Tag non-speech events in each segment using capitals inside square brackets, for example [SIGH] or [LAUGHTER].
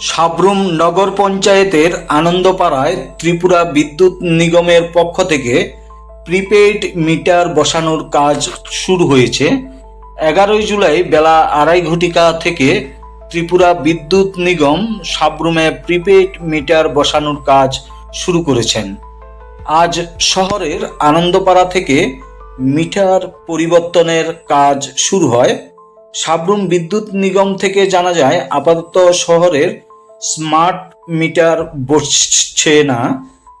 সাবরুম নগর পঞ্চায়েতের আনন্দপাড়ায় ত্রিপুরা বিদ্যুৎ নিগমের পক্ষ থেকে প্রিপেইড মিটার বসানোর কাজ শুরু হয়েছে। এগারোই জুলাই বেলা আড়াই ঘটিকা থেকে ত্রিপুরা বিদ্যুৎ নিগম সাবরুমে প্রিপেইড মিটার বসানোর কাজ শুরু করেছেন। আজ শহরের আনন্দপাড়া থেকে মিটার পরিবর্তনের কাজ শুরু হয়। সাবরুম বিদ্যুৎ নিগম থেকে জানা যায়, আপাতত শহরের স্মার্ট মিটার বসছে না,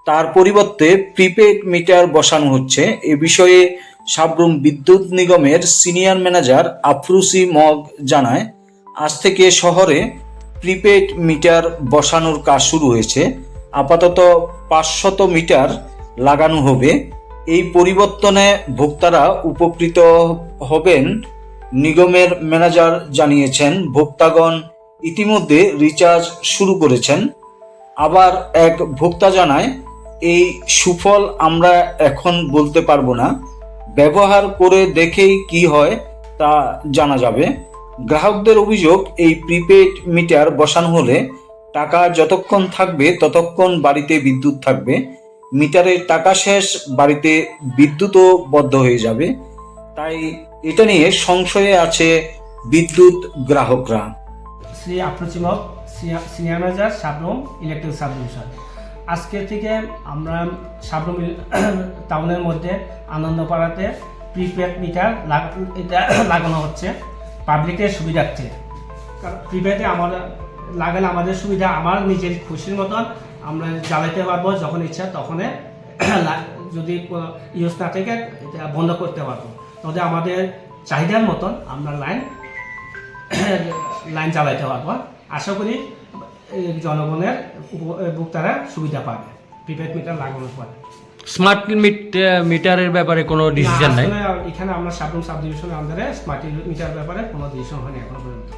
তার পরিবর্তে প্রিপেড মিটার বসানো হচ্ছে। এ বিষয়ে সাবরুম বিদ্যুৎ নিগমের সিনিয়র ম্যানেজার আফরুসি মগ জানায়, আজ থেকে শহরে প্রিপেড মিটার বসানোর কাজ শুরু হয়েছে। আপাতত পাঁচশত মিটার লাগানো হবে। এই পরিবর্তনে ভোক্তারা উপকৃত হবেন, নিগমের ম্যানেজার জানিয়েছেন, ভোক্তাগণ ইতিমধ্যে রিচার্জ শুরু করেছেন। আবার এক ভোক্তা জানায়, এই সুফল আমরা এখন বলতে পারব না। ব্যবহার করে দেখেই কি হয় তা জানা যাবে। গ্রাহকদের অভিযোগ, এই প্রিপেড মিটার বসানো হলে টাকা যতক্ষণ থাকবে ততক্ষণ বাড়িতে বিদ্যুৎ থাকবে। মিটারের টাকা শেষ, বাড়িতে বিদ্যুৎও বদ্ধ হয়ে যাবে। তাই এটা নিয়ে সংশয়ে আছে বিদ্যুৎ গ্রাহকরা। Shri আফরুচিমক senior manager Sabroom electric sub division আজকে থেকে আমরা সাবরুম টাউনের [COUGHS] মধ্যে আনন্দপাড়াতে প্রিপেড মিটার এটা [COUGHS] লাগানো হচ্ছে পাবলিকের সুবিধার্থে। প্রিপেডে আমার, লাগালে আমাদের সুবিধা, আমার নিজের খুশির মতন আমরা জ্বালাতে পারব, যখন ইচ্ছা তখন [COUGHS] যদি ইউজ না থেকে, এটা বন্ধ করতে পারব। তবে আমাদের চাহিদার মতন আমরা লাইন লাইন চালাইতে পারব আশা করি জনগণের উপভোক্তারা সুবিধা পাবে। প্রিপেড মিটার লাগানোর পরে। স্মার্ট মিটারের ব্যাপারে কোনো ডিসিশন নাই? এখানে আমরা সাবরুম সাব ডিভিশনের আন্ডারে স্মার্ট মিটার ব্যাপারে কোনো ডিসিশন হয়নি এখনও পর্যন্ত।